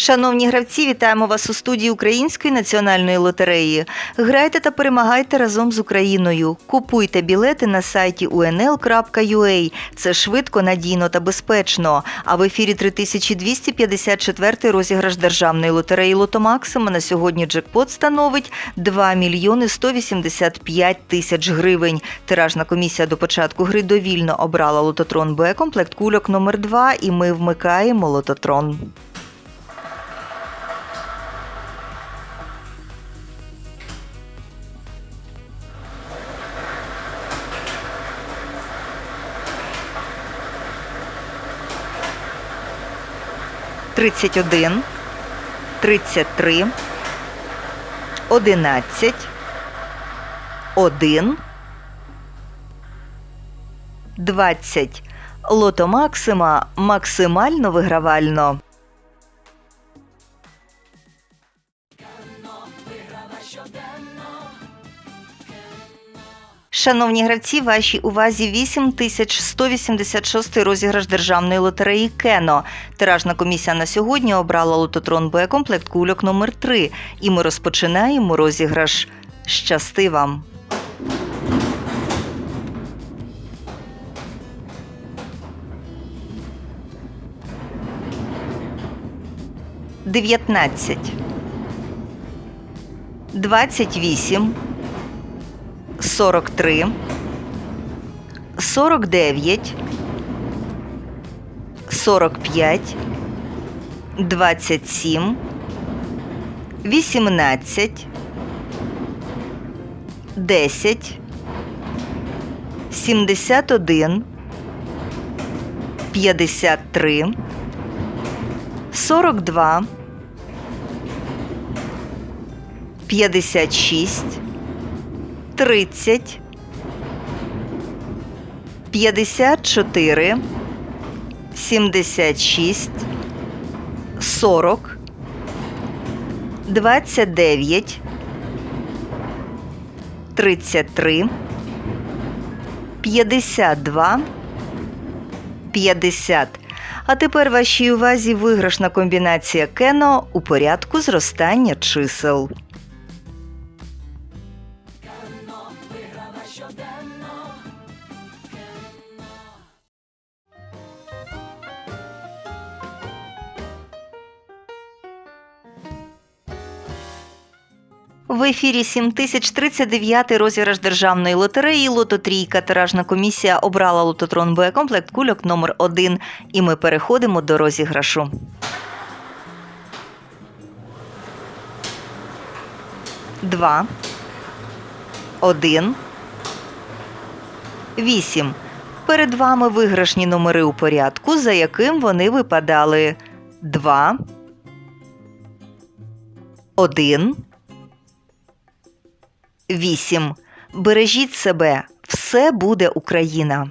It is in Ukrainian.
Шановні гравці, вітаємо вас у студії Української національної лотереї. Грайте та перемагайте разом з Україною. Купуйте білети на сайті unl.ua. Це швидко, надійно та безпечно. А в ефірі 3254 розіграш державної лотереї Лотомаксима на сьогодні джекпот становить 2 мільйони 185 тисяч гривень. Тиражна комісія до початку гри довільно обрала лототрон Б комплект кульок номер 2 і ми вмикаємо лототрон. Тридцять один, тридцять три, одинадцять, один, двадцять. Лото Максима максимально вигравально. Шановні гравці, вашій увазі 8186 розіграш державної лотереї Кено. Тиражна комісія на сьогодні обрала лототрон Б комплект кульок номер 3 І ми розпочинаємо розіграш. Щасти вам! Дев'ятнадцять. Двадцять вісім. 43, 49, 45, 27, 18, 10, 71, 53, 42, 56, 30, 54, 76, 40, 29, 33, 52, 50. А тепер вашій увазі виграшна комбінація Кено у порядку зростання чисел. В ефірі 7039 розіграш державної лотереї Лототрійка. Тиражна комісія обрала лототрон Б комплект кульок номер 1 І ми переходимо до розіграшу. Два. Один. Вісім. Перед вами виграшні номери у порядку, за яким вони випадали. Два. Один. Вісім. Бережіть себе. Все буде Україна.